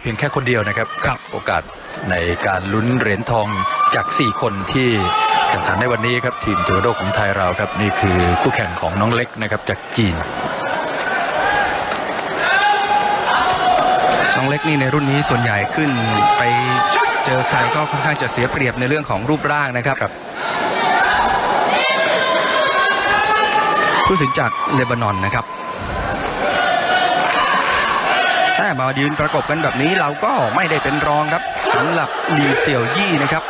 เพียงแค่คนเดียวนะครับครับโอกาสในการลุ้นเหรียญทองจาก 4 คนที่แข่งขันในวันนี้ครับทีมเทควันโดของไทยเราครับนี่คือคู่แข่งของน้องเล็กนะครับจากจีน น้องเล็กนี่ในรุ่นนี้ส่วนใหญ่ขึ้นไปเจอใครก็ค่อนข้างจะเสียเปรียบในเรื่องของรูปร่างนะครับครับผู้สินจากเลบานอนนะครับถ้า มายืนประกบกันแบบนี้เราก็ไม่ได้เป็นรองครับสำหรับลีเสี่ยวยี่นะครับ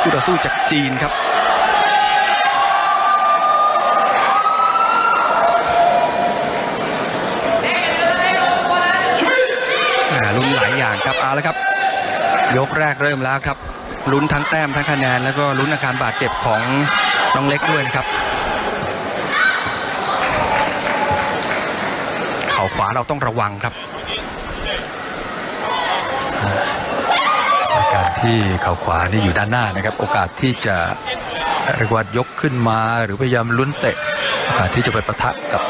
คู่ต่อสู้จากจีนครับลุ้นหลายอย่างครับเอาละครับ ยกแรกเริ่มแล้วครับลุ้นทั้งแต้มทั้งคะแนนแล้วก็ลุ้นอาการบาดเจ็บของน้องเล็กด้วยนะครับเข่าขวาเราต้องระวังครับ ที่เข่าขวานี่อยู่ด้านหน้านะครับ โอกาสที่จะเรียกว่ายกขึ้นมาหรือพยายามลุ้นเตะโอกาสที่จะไปปะทะกับ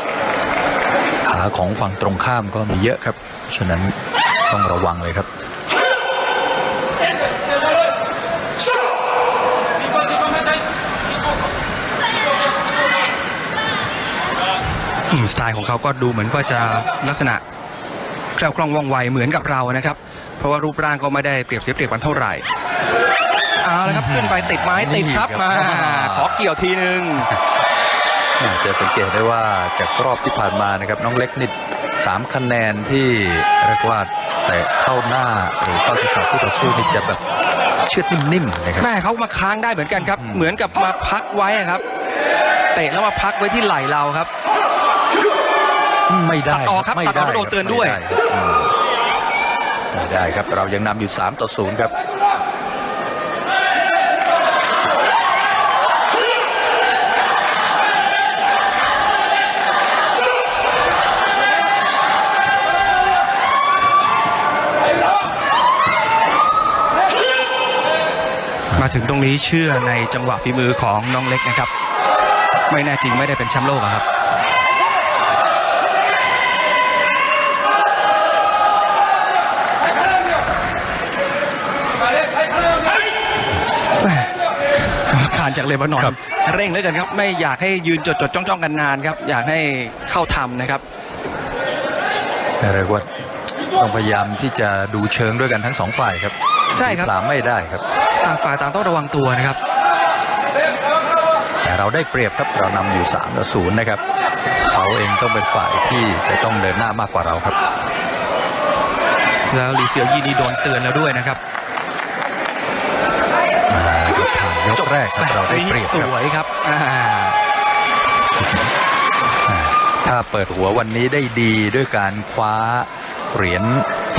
ขาของฝั่งตรงข้ามก็มีเยอะครับ ฉะนั้นต้องระวังเลยครับสไตล์ของเขาก็ดูเหมือนว่าจะลักษณะแคล่วคล่องว่องไวเหมือนกับเรานะครับ เพราะว่ารูปร่างก็ไม่ได้เปรียบเสียเปรียบกันเท่าไหร่เอาละครับขึ้นไปติดไม้ติดครับนี่มาครับขอเกี่ยวทีนึงจะสังเกตได้ว่าจากรอบที่ผ่านมานะครับ น้องเล็กนิดสามคะแนนที่เรียกว่าแต่เข้าหน้าหรือเข้าที่ขาผู้ต่อสู้นี่จะแบบเชือดนิ่มๆนะครับแม่เขามาค้างได้เหมือนกันครับอืมเหมือนกับมาพักไว้อะครับเตะแล้วมาพักไว้ที่ไหล่เราครับ ไม่ได้ตัดออกครับไม่ตัดออกได้แล้วโดนเตือนด้วย ไม่ได้ครับเรายังนำอยู่ 3 ต่อ 0 ครับมาถึงตรงนี้เชื่อในจังหวะฝีมือของน้องเล็กนะครับ ไม่แน่จริงไม่ได้เป็นแชมป์โลกครับารจากเลบานอนครับเร่งเหลยกันครับ ไม่อยากให้ยืนจดจดจ้องจ้องๆกันนานครับ อยากให้เข้าทำนะครับเรียกว่าต้องพยายามที่จะดูเชิงด้วยกันทั้งสองฝ่ายครับ ใช่ครับปลามไม่ได้ครับต่างฝ่ายต่างต้องระวังตัวนะครับ แต่เราได้เปรียบครับเรานำอยู่3ต่อ0นะครับเขาเองต้องเป็นฝ่ายที่จะต้องเดินหน้ามากกว่าเราครับ แล้วลีเซียวยี่นี่โดนเตือนแล้วด้วยนะครับ แรกครับเราได้เปรียบสครับวยครับอ่าถ้าเปิดหัววันนี้ได้ดีด้วยการคว้าเหรียญ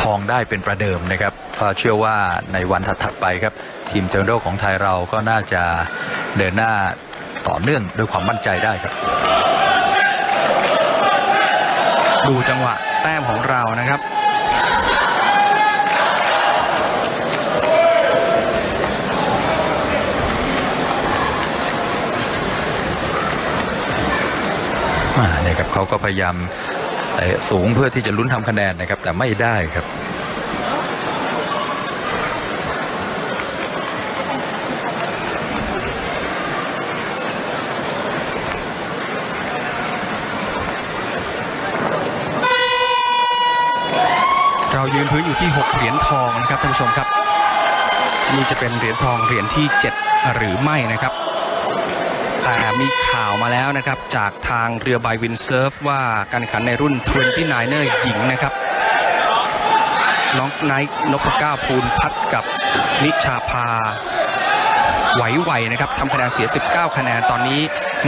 ทองได้เป็นประเดิมนะครับก็เชื่อว่าในวันถัดๆไปครับ ทีมเทควันโดของไทยเราก็น่าจะเดินหน้าต่อเนื่องด้วยความมั่นใจได้ครับ ดูจังหวะแต้มของเรานะครับ เนี่ยครับเขาก็พยายามสูงเพื่อที่จะลุ้นทำคะแนนนะครับ แต่ไม่ได้ครับเรายืนพื้นอยู่ที่ 6 เหรียญทองนะครับท่านผู้ชมครับ นี่จะเป็นเหรียญทองเหรียญที่ 7 หรือไม่นะครับ แต่มีข่าวมาแล้วนะครับ จากทางเรือใบวินเซิร์ฟว่าการแข่งขันในรุ่น29เนอร์หญิงนะครับน้องไนท์นพเก้าภูลพัฒน์กับนิชาภาไหวไหวนะครับทำคะแนนเสีย 19 คะแนนตอนนี้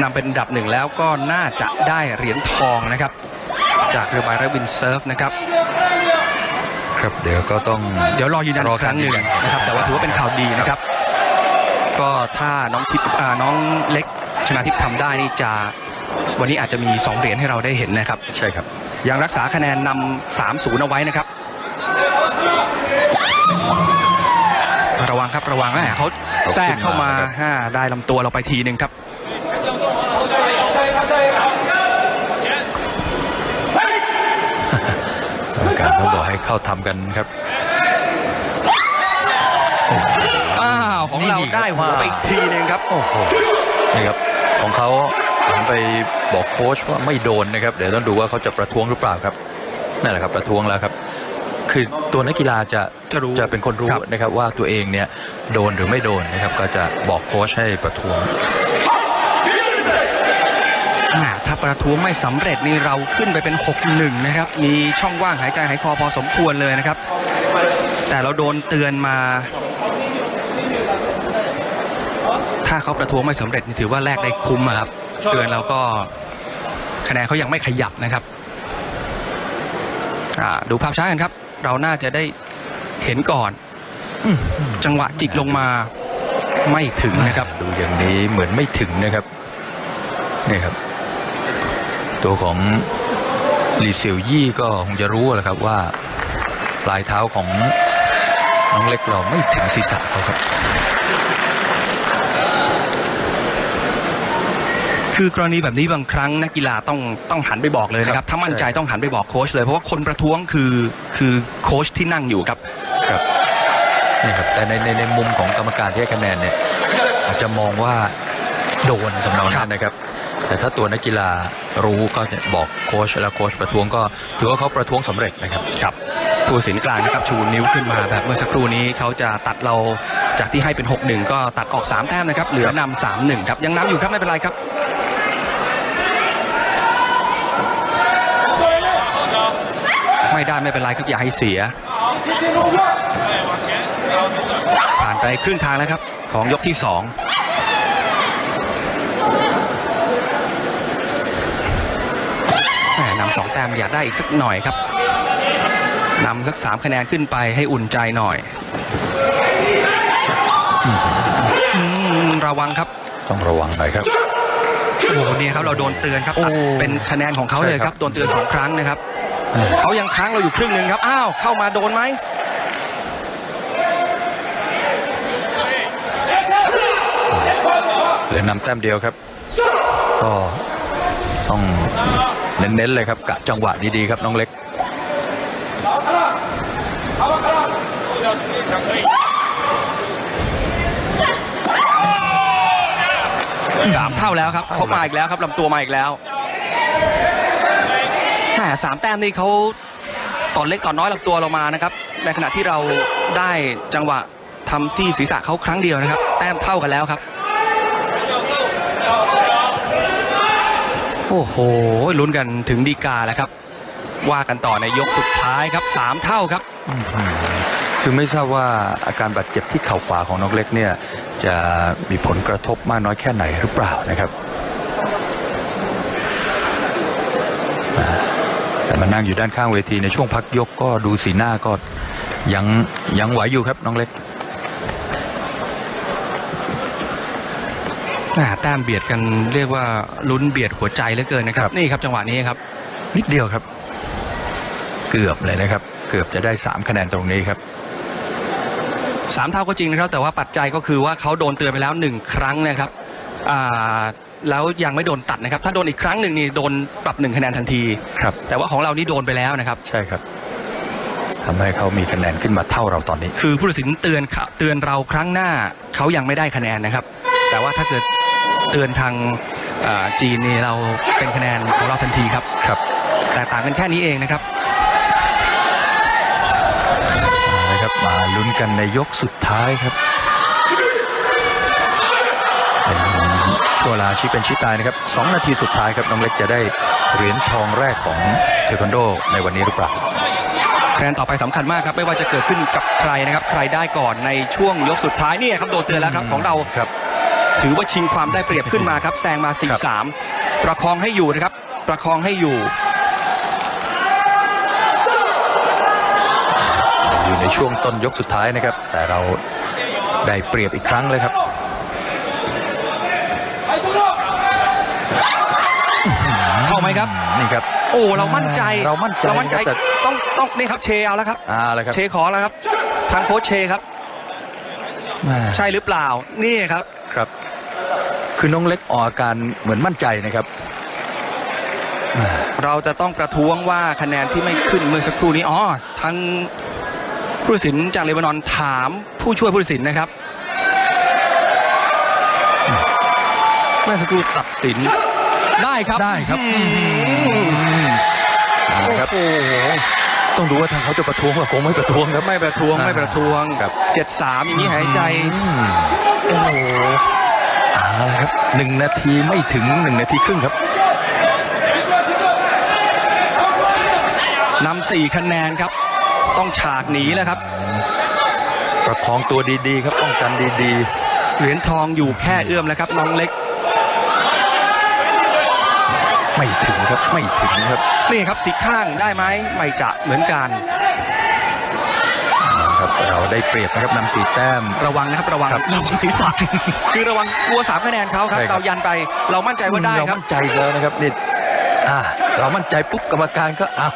นำเป็นอันดับหนึ่งแล้วก็น่าจะได้เหรียญทองนะครับ จากเรือใบและวินเซิร์ฟนะครับ ครับเดี๋ยวก็ต้องเดี๋ยวรอยืนยันอีกครั้งหนึ่งนะครับ แต่ว่าถือว่าเป็นข่าวดีนะครับ ก็ถ้าน้องทิพย์อ่าน้องเล็ก ชนะทิพย์ทำได้นี่จะวันนี้อาจจะมี 2 เหรียญให้เราได้เห็นนะครับ ใช่ครับ ยังรักษาคะแนนนำ3 0เอาไว้นะครับ ระวังครับระวังนะเขาแทรกเข้ามาฮ่าได้ลำตัวเราไปทีหนึ่งครับสถานการณ์ต้องบอกให้เข้าทำกันครับอ้าวของเราได้หัวไปอีกทีหนึงครับโอ้โหนี่ครับ ของเขาหันไปบอกโค้ชว่าไม่โดนนะครับ เดี๋ยวต้องดูว่าเขาจะประท้วงหรือเปล่าครับนั่นแหละครับประท้วงแล้วครับ คือตัวนักกีฬาจะจะรู้จะเป็นคนรู้ครับนะครับ ว่าตัวเองเนี่ยโดนหรือไม่โดนนะครับ ก็จะบอกโค้ชให้ประท้วงอ่าถ้าประท้วงไม่สำเร็จนี่เราขึ้นไปเป็น 6-1 นะครับ มีช่องว่างหายใจหายคอพอสมควรเลยนะครับ แต่เราโดนเตือนมา ถ้าเขาประท้วงไม่สำเร็จนี่ถือว่าแลกได้คุ้มอะครับเตือนเราก็คะแนนเขายังไม่ขยับนะครับอ่าดูภาพช้ากันครับ เราน่าจะได้เห็นก่อนจังหวะจิกลงมาไม่ถึงนะครับ ดูอย่างนี้เหมือนไม่ถึงนะครับนี่ครับ ตัวของลีเซียวยี่ก็คงจะรู้แหละครับว่า ปลายเท้าของน้องเล็กเราไม่ถึงศีรษะเขาครับ คือกรณีแบบนี้บางครั้งนักกีฬาต้องต้องหันไปบอกเลยนะคครัรับบถ้ามั่นใจใช่ต้องหันไปบอกโค้ชเลยเพราะว่าคนประท้วงคือคือโค้ชที่นั่งอยู่ครับครับนี่ครับแต่ในในในมุมของกรรมการที่ให้คะแนนเนี่ยอาจจะมองว่าโดนสำนองนั้นนะครับ แต่ถ้าตัวนักกีฬารู้ก็จะบอกโค้ชแล้วโค้ชประท้วงก็ถือว่าเขาประท้วงสำเร็จนะครับครับผู้ตัดสินกลางนะครับชูนิ้วขึ้นมาแบบเมื่อสักครู่นี้เขาจะตัดเราจากที่ให้เป็น 6-1 ก็ตัดออก 3 แต้มนะครับ เหลือนำ3-1 ครับ ยังนำอยู่ครับ ไม่เป็นไรครับ ไม่ได้ไม่เป็นไรครับอย่าให้เสีย ผ่านไปครึ่งทางแล้วครับ ของยกที่2แหม่นำสองแต้มอยากได้อีกสักหน่อยครับนำสักสามคะแนนขึ้นไปให้อุ่นใจหน่อยอืมระวังครับ ต้องระวังหน่อยครับโอ้โหเนี่ยครับเราโดนเตือนครับโอ้ตัดเป็นคะแนนของเขาเลยคใช่ครัรับบโดนเตือนสองครั้งนะครับอ่า เขายังค้างเราอยู่ครึ่งหนึ่งครับ อ้าว เข้ามาโดนไหมเหลือนำแต้มเดียวครับ ก็ต้องเน้นๆเลยครับกะจังหวะดีๆครับน้องเล็กสามเท่าแล้วครับเขามาอีกแล้วครับลำตัวมาอีกแล้วแห มสามแต้มนี่เขาต่อเล็กต่อน้อยลำตัวเรามานะครับ ในขณะที่เราได้จังหวะทำที่ศีรษะเขาครั้งเดียวนะครับ แต้มเท่ากันแล้วครับ โอ้โหลุ้นกันถึงดีกาแล้วครับ ว่ากันต่อในยกสุดท้ายครับสามเท่าครับคือไม่ทราบว่าอาการบาดเจ็บที่เข่าขวาของน้องเล็กเนี่ย จะมีผลกระทบมากน้อยแค่ไหนหรือเปล่านะครับอ่า แต่มานั่งอยู่ด้านข้างเวทีในช่วงพักยกก็ดูสีหน้าก็ยังยังไหวอยู่ครับน้องเล็กแหม่แต้มเบียดกันเรียกว่าลุ้นเบียดหัวใจเหลือเกินนะครับครับ นี่ครับจังหวะนี้ครับ นิดเดียวครับ เกือบเลยนะครับ เกือบจะได้สามคะแนนตรงนี้ครับสามเท่าก็จริงนะครับ แต่ว่าปัจจัยก็คือว่าเขาโดนเตือนไปแล้วหนึ่งครั้งนะครับอ่า แล้วยังไม่โดนตัดนะครับ ถ้าโดนอีกครั้งหนึ่งนี่โดนปรับหนึ่งคะแนนทันที ครับ แต่ว่าของเรานี่โดนไปแล้วนะครับ ใช่ครับทำให้เขามีคะแนนขึ้นมาเท่าเราตอนนี้ คือผู้ตัดสินเตือนเขาเตือนเราครั้งหน้าเขายังไม่ได้คะแนนนะครับ แต่ว่าถ้าเกิดเตือนทางอ่าจีนนี่เราเป็นคะแนนของเราทันทีครับครับ แต่ต่างกันแค่นี้เองนะครับเอาละครับมาลุ้นกันในยกสุดท้ายครับ ช่วงเวลาชี้เป็นชี้ตายนะครับสองนาทีสุดท้ายครับน้องเล็กจะได้เหรียญทองแรกของเทควันโดในวันนี้หรือเปล่าคะแนนต่อไปสำคัญมากครับไม่ว่าจะเกิดขึ้นกับใครนะครับใครได้ก่อนในช่วงยกสุดท้ายนี่ครับโดนเตือนแล้วครับของเราครับ ถือว่าชิงความได้เปรียบขึ้นมาครับแซงมา 4-3 ประคองให้อยู่นะครับ ประคองให้อยู่ อยู่ในช่วงต้นยกสุดท้ายนะครับ แต่เราได้เปรียบอีกครั้งเลยครับ เข้าไหมครับ นี่ครับ โอ้เรามั่นใจเรามั่นใจเรามั่นใจครับแต่ต้องต้องนี่ครับเชเอาแล้วครับอ่าเลยครับเชขอแล้วครับ ทางโค้ชเชครับแม่ใช่หรือเปล่านี่ครับครับ คือน้องเล็กออกอาการเหมือนมั่นใจนะครับแม่เราจะต้องประท้วงว่าคะแนนที่ไม่ขึ้นเมื่อสักครู่นี้อ๋อทางผู้ตัดสินจากเลบานอนถามผู้ช่วยผู้ตัดสินนะครับเมื่อสักครู่ตัดสิน ได้ครับได้ครับอืมเอาละครับโอ้โหต้องดูว่าทางเขาจะประท้วงหรือคงไม่ประท้วงครับไม่ประท้วงไม่ประท้วงครับเจ็ดสามอย่างนี้หายใจอืมโอ้โหเอาละครับหนึ่งนาทีไม่ถึงหนึ่งนาทีครึ่งครับนำสี่คะแนนครับ ต้องฉากหนีแล้วครับประคองตัวดีๆ ครับป้องกันดีเหรียญทองอยู่แค่เอื้อมแล้วครับน้องเล็กๆ ไม่ถึงครับไม่ถึงครับนี่ครับสีข้างได้ไหมไม่จะเหมือนกันครับเราได้เปรียบนะครับนำสี่แต้ม ระวังนะครับระวังครับระวังศีรษะคือระวังกลัวสามคะแนนเขาครับใช่ครับเรายันไป เรามั่นใจว่าได้เราครับมั่นใจแล้วนะครับนี่อ่าเรามั่นใจปุ๊บกรรมการก็อ้าว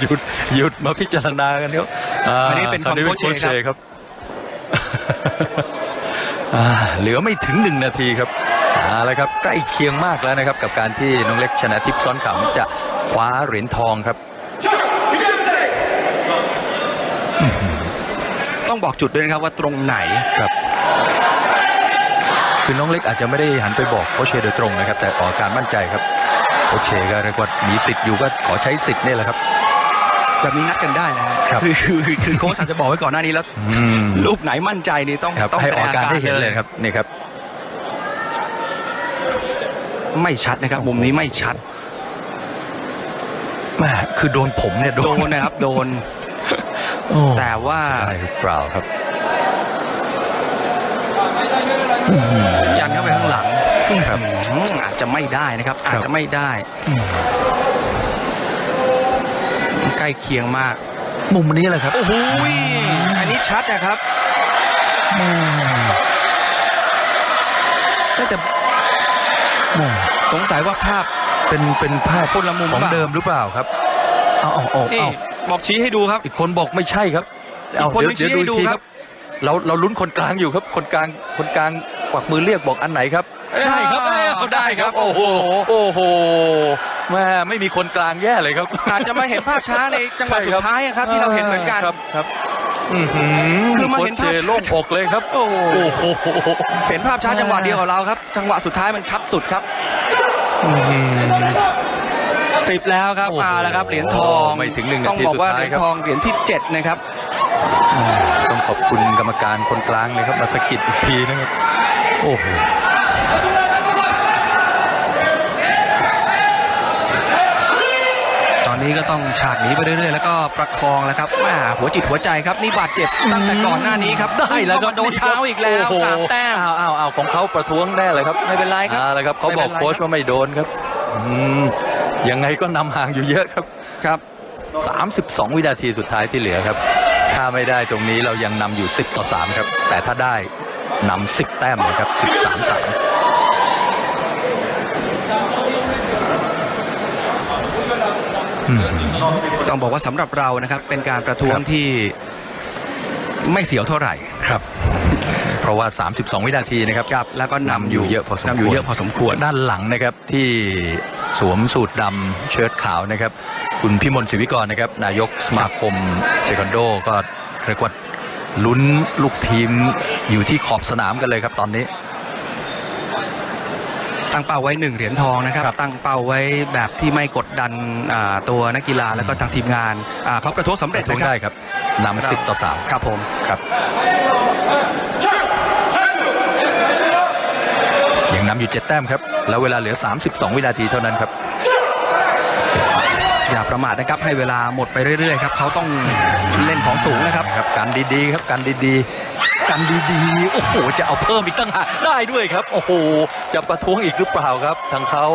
หยุดหยุดมาพิจารณากันเดี๋ยวาอันนี้เป็นคราวของโค้ชเชครับอ่าเหลือไม่ถึงหนึ่งนาทีครับ เอาละครับใกล้เคียงมากแล้วนะครับ กับการที่น้องเล็กชนะทิพย์ซ้อนขำจะคว้าเหรียญทองครับ ต้องบอกจุดด้วยนะครับว่าตรงไหน ครับ คือน้องเล็กอาจจะไม่ได้หันไปบอกโคชเชโดยตรงนะครับ แต่ออกอาการมั่นใจครับโคชเชก็เรียกว่ามีสิทธิ์อยู่ก็ขอใช้สิทธิ์นี่แหละครับ แบบนี้นัดกันได้นะฮะครับ คือคือคือโค้ชอาจจะบอกไว้ก่อนหน้านี้แล้ว อืม ลูกไหนมั่นใจนี่ต้องครับต้องให้แสอดอกงอาการให้เห็นลเลยครับนี่ครับ ไม่ชัดนะครับ มุมนี้ไม่ชัดแม่คือโดนผมเนี่ยโดโดนนนะครับ โดน โอ้แต่ว่าได้หรือเปล่าครับยันเข้าไปข้างหลังครับอืมอาจจะไม่ได้นะครับ อาจจะไม่ได้ใกล้เคียงมากมุมนี้แหละครับโอ้โหอันนี้ชัดนะครับ อืมน่าจะอืม สงสัยว่าภาพเป็นเป็นภาพคนละมุมของปล่าเดิมหรือเปล่าครับเอาเอาเอานี่เอาบอกชี้ให้ดูครับ อีกคนบอกไม่ใช่ครับอีกคนเดี๋ยวไม่ชี้เดี๋ยวให้ดูอีกทีครับ เราเราลุ้นคนกลางอยู่ครับ คนกลางคนกลางกวักมือเรียกบอกอันไหนครับ ได้ครับอ้าวเอาได้ครับ โอ้โหโอ้โหแม่ไม่มีคนกลางแย่เลยครับอาจจะมาเห็นภาพช้าในจังหวะสุดท้ายอะครับที่เราเห็นเหมือนกันครับ ครับอื้อหืคือมาเห็นโค้ชภาพเชโล่งอกเลยครับ โอ้โหเห็นภาพช้าจังหวะเดียวกับเราครับ จังหวะสุดท้ายมันชัดสุดครับอื้อหือสิบแล้วครับโอ้โหมาแล้วครับเหรียญทองไม่ถึงหนึ่งนาทีต้องบอกว่าสุดเหท้ายรียญครับทองเหรียญที่เจ็ดนะครับต้องขอบคุณกรรมการคนกลางเลยครับมาสะกิดอีกทีนะครับโอ้โห อนนี้ก็ต้องฉากหนีไปเรื่อยๆ แล้วก็ประคองแล้วครับแม่หัวจิตหัวใจครับนี่บาดเจ็บตั้งแต่ก่อนหน้านี้ครับได้แล้วครับโดนเท้าอีกแล้วโโห สามแต้ม อ้าวอ้าวอ้าวของเขาประท้วงแน่เลยครับไม่เป็นไรครับอ่าเลยครับเขาบอกไม่เป็นไร โค้ชว่าไม่โดนครับอืมยังไงก็นำห่างอยู่เยอะครับครับ 32 วินาทีสุดท้ายที่เหลือครับ ถ้าไม่ได้ตรงนี้เรายังนำอยู่ 10 ต่อ 3 ครับ แต่ถ้าได้นำ10 แต้มเลยครับ 13 3อืม ต้องบอกว่าสำหรับเรานะครับ เป็นการประท้วงครับที่ไม่เสียวเท่าไหร่ครับ เพราะว่า 32 วินาทีนะครับครับแล้วก็นำนำอยู่เยอะพอสมควรนำอยู่เยอะพอสมควรด้านหลังนะครับที่สวมสูทดำเชิ้ตขาวนะครับ คุณพิมลศิวิกรนะครับ นายกสมาคมเทควันโดก็เรียกว่าลุ้นลูกทีมอยู่ที่ขอบสนามกันเลยครับตอนนี้ ตั้งเป้าไว้หนึ่งเหรียญทองนะครับครับ ตั้งเป้าไว้แบบที่ไม่กดดันอ่าตัวนักกีฬาแล้วก็ทางทีมงานอ่าเขาประท้วงสำปเร็จระท้วงนะคได้รับครับนำสิบต่อสามครับผมครับยังนำอยู่เจ็ดแต้มครับ แล้วเวลาเหลือ 32 วินาทีเท่านั้นครับอย่าประมาทนะครับให้เวลาหมดไปเรื่อยๆครับเขาต้องเล่นของสูงนะครับครับกันดีๆครับกันดีๆ กันดีๆ โอ้โห จะเอาเพิ่มอีกตั้งหากได้ด้วยครับ โอ้โห จะประท้วงอีกหรือเปล่าครับ ทางเขา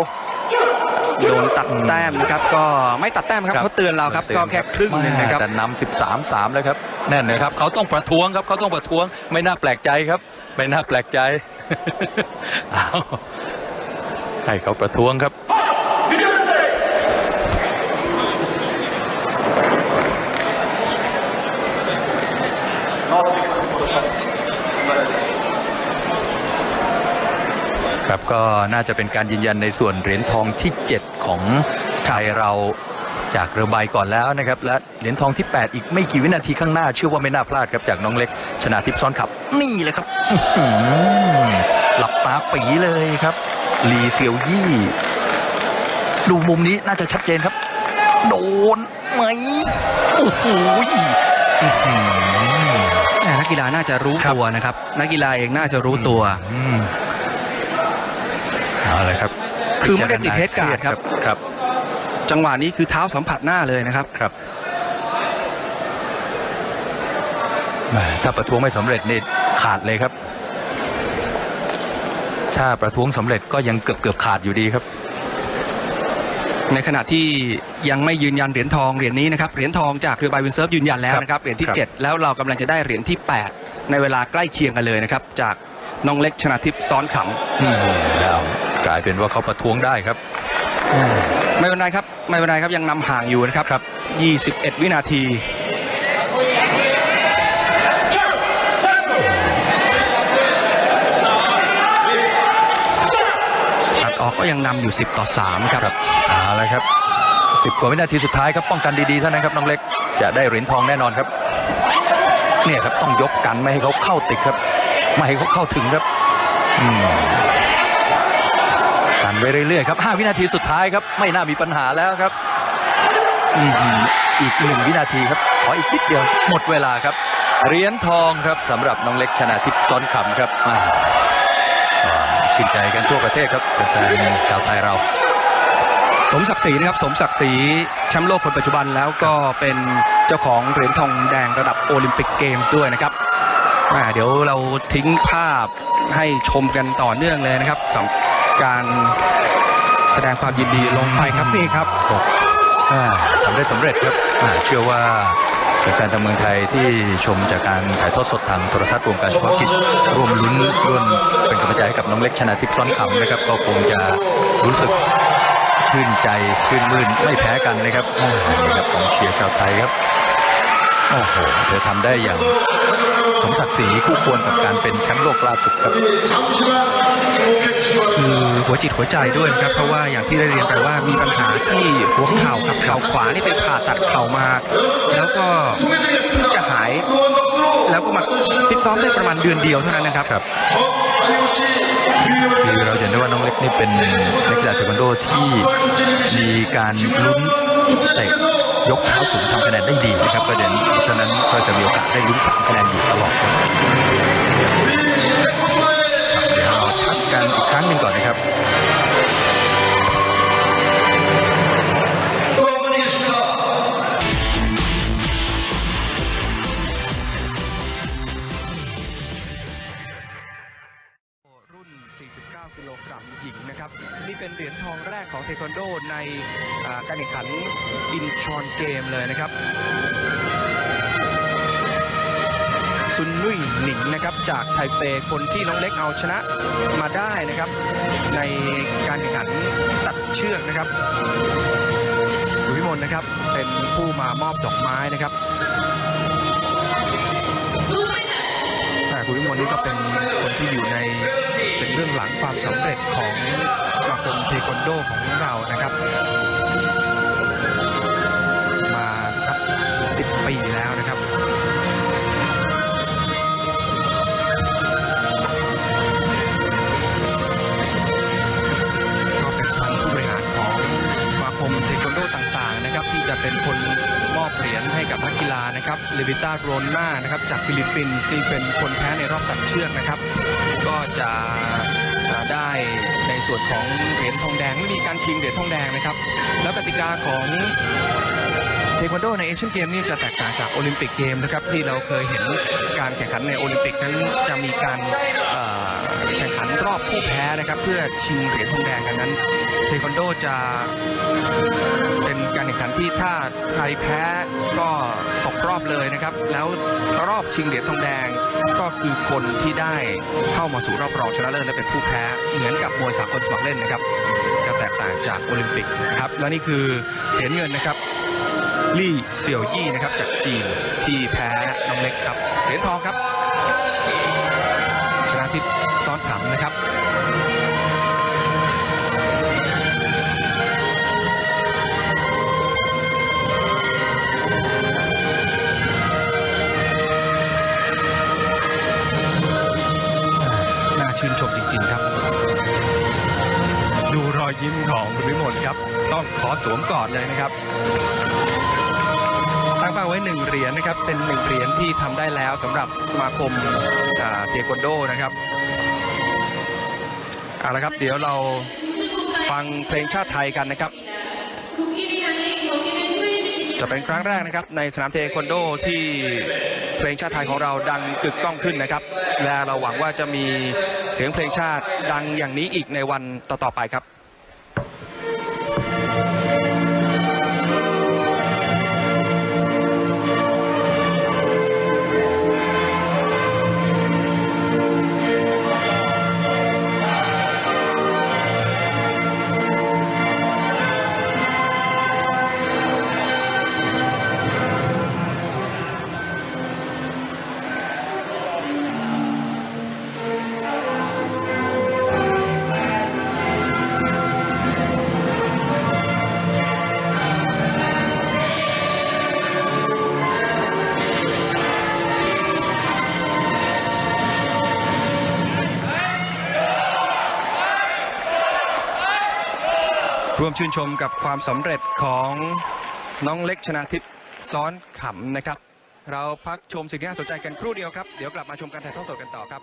โดนตัดแต้มนะครับ ก็ไม่ตัดแต้มครับครับเขาเตือนเราครับก็แค่ครึ่งหนึงนะครับแต่นำสิบสามสามแล้วครับแน่นนะครับเขาต้องประท้วงครับเขาต้องประท้วง ไม่น่าแปลกใจครับ ไม่น่าแปลกใจเอาให้เขาประท้วงครับ ครับก็น่าจะเป็นการยืนยันในส่วนเหรียญทองที่ 7 ของไทยเราจากเรือใบก่อนแล้วนะครับ และเหรียญทองที่ 8 อีกไม่กี่วินาทีข้างหน้า เชื่อว่าไม่น่าพลาดครับจากน้องเล็ก ชนะทิพย์ซ้อนขับ นี่เลยครับอื้อหือหลับตาปีเลยครับลีเซียวยี่ ดูมุมนี้น่าจะชัดเจนครับ โดนไหมโอ้โหอื้อหือแหม่นักกีฬาน่าจะรู้ครับตัวนะครับ นักกีฬาเองน่าจะรู้ตัวอืม เอาเลยครับคือไม่ได้ติดเฮดการ์ดครับครับ จังหวะนี้คือเท้าสัมผัสหน้าเลยนะครับครับแหมถ้าประท้วงไม่สำเร็จนี่ขาดเลยครับ ถ้าประท้วงสำเร็จก็ยังเกือบเกือบขาดอยู่ดีครับ ในขณะที่ยังไม่ยืนยันเหรียญทองเหรียญนี้นะครับเหรียญทองจากเรือใบวินเซิร์ฟยืนยันแล้วนะครับเหรียญที่ครับ7แล้วเรากำลังจะได้เหรียญที่ 8 ในเวลาใกล้เคียงกันเลยนะครับ จากน้องเล็กชนะทิพย์ซ้อนขอืมแล้ว กลายเป็นว่าเขาประท้วงได้ครับำไม่เป็นไรครับ ไม่เป็นไรครับยังนำห่างอยู่นะครับครับ 21 วินาทีตัดออกก็ยังนำอยู่ 10 ต่อ 3 ครับเอาละครับสิบกว่าวินาทีสุดท้ายครับป้องกันดีๆเท่านั้นครับน้องเล็กจะได้เหรียญทองแน่นอนครับ เนี่ยครับต้องยกกันไม่ให้เขาเข้าติดครับ ไม่ให้เขาเข้าถึงครับ อืม กันไปเรื่อยๆครับห้าวินาทีสุดท้ายครับ ไม่น่ามีปัญหาแล้วครับอืมอีกหนึ่งวินาทีครับ ขออีกนิดเดียว หมดเวลาครับ เหรียญทองครับสำหรับน้องเล็กชนะทิพย์ซ้อนขำครับอ่าอ่าชื่นใจกันทั่วประเทศครับแฟนๆชาวไทยเรา สมศักดิ์ศรีนะครับ สมศักดิ์ศรีแชมป์โลกคนปัจจุบันแล้วก็เป็นเจ้าของเหรียญทองแดงระดับโอลิมปิกเกมส์ด้วยนะครับแหม่เดี๋ยวเราทิ้งภาพให้ชมกันต่อเนื่องเลยนะครับสำหรับ การแสดงความยินดีลงไปครับนี่ครับอ่าทำได้สำเร็จครับเชื่อว่าแฟนๆทางเมืองไทยที่ชมจากการถ่ายทอดสดทางโทรทัศน์รวมการเฉพาะกิจร่วมลุ้นร่วมเป็นกำลังใจให้กับน้องเล็กชนะทิพย์ซ้อนขำนะครับก็คงจะรู้สึกชื่นใจชื่นมื่นไม่แพ้กันนะครับนี่ครับของเชียร์ชาวไทยครับโอ้โหเธอทำได้อย่าง สมศักดิ์ศรีคู่ควรกับการเป็นแชมป์โลกล่าสุดครับคือหัวจิตหัวใจด้วยนะครับเพราะว่าอย่างที่ได้เรียนไปว่ามีปัญหาที่หัวเข่าครับเข่าขวานี่ไปผ่าตัดเข่ามา แล้วก็เพิ่งจะหาย แล้วก็มาฟิตซ้อมได้ประมาณเดือนเดียวเท่านั้นนะครับครับคือเราจะเห็นได้ว่าน้องเล็กนี่เป็นนักกีฬาเทควันโดที่มีการลุ้นเตะ ยกเท้าสูงทำคะแนนได้ดีนะครับประเด็นฉะนั้นก็จะมีโอกาสได้ลุ้นสามคะแนนอยู่ตลอดครับเดี๋ยวเราพักกันอีกครั้งหนึ่งก่อนนะครับรุ่น49กิโลกรัมหญิงนะครับ นี่เป็นเหรียญทองแรกของเทควันโดในการแข่งขัน อินชอนเกมเลยนะครับ ซุนนุ่ยหนิงนะครับจากไทเปคนที่น้องเล็กเอาชนะมาได้นะครับ ในการแข่งขันตัดเชือกนะครับคุณพิมลนะครับเป็นผู้มามอบดอกไม้นะครับแต่คุณพิมลนี่ก็เป็นคนที่อยู่ในเป็นเรื่องหลังความสำเร็จของสมาคมเทควันโดของเรานะครับ ปีแล้วนะครับก็เป็นทางผู้บริหารของสมาคมเทควันโดต่างๆนะครับที่จะเป็นคนมอบเหรียญให้กับนักกีฬานะครับเลวิต้าโรนนานะครับจากฟิลิปปินส์ที่เป็นคนแพ้ในรอบตัดเชือกนะครับ ก็จะจะได้ในส่วนของเหรียญทองแดงไม่มีการชิงเหรียญทองแดงนะครับ แล้วกติกาของ เทควันโดในเอเชียนเกมนี่จะแตกต่างจากโอลิมปิกเกมนะครับที่เราเคยเห็นการแข่งขันในโอลิมปิกนั้นจะมีการแข่งขันรอบผู้แพ้นะครับ เพื่อชิงเหรียญทองแดงกันนั้น เทควันโดจะเป็นการแข่งขันที่ถ้าใครแพ้ก็ตกรอบเลยนะครับ แล้วรอบชิงเหรียญทองแดงก็คือคนที่ได้เข้ามาสู่รอบรองชนะเลิศและเป็นผู้แพ้เหมือนกับมวยสากลสมัครเล่นนะครับ จะแตกต่างจากโอลิมปิกนะครับและนี่คือเหรียญเงินนะครับ ลี่เสี่ยวยี่นะครับจากจีนที่แพ้น้องเล็กครับเหรียญทองครับ ชนะทิพย์ซ้อนขำนะครับน่าชื่นชมจริง ๆ ครับ ดูรอยยิ้มของบริมลครับ ต้องขอสวมกอดเลยนะครับ ตั้งเป้าไว้หนึ่งเหรียญนะครับ เป็นหนึ่งเหรียญที่ทำได้แล้วสำหรับสมาคมเทควันโดนะครับเอาละครับ เดี๋ยวเราฟังเพลงชาติไทยกันนะครับ จะเป็นครั้งแรกนะครับ ในสนามเทควันโดที่เพลงชาติไทยของเราดังกึกก้องขึ้นนะครับ และเราหวังว่าจะมีเสียงเพลงชาติดังอย่างนี้อีกในวันต่อๆไปครับ ชื่นชมกับความสำเร็จของน้องเล็กชนะทิพย์ซ้อนขำนะครับ เราพักชมสิ่งที่น่าสนใจกันครู่เดียวครับ เดี๋ยวกลับมาชมการถ่ายทอดสดกันต่อครับ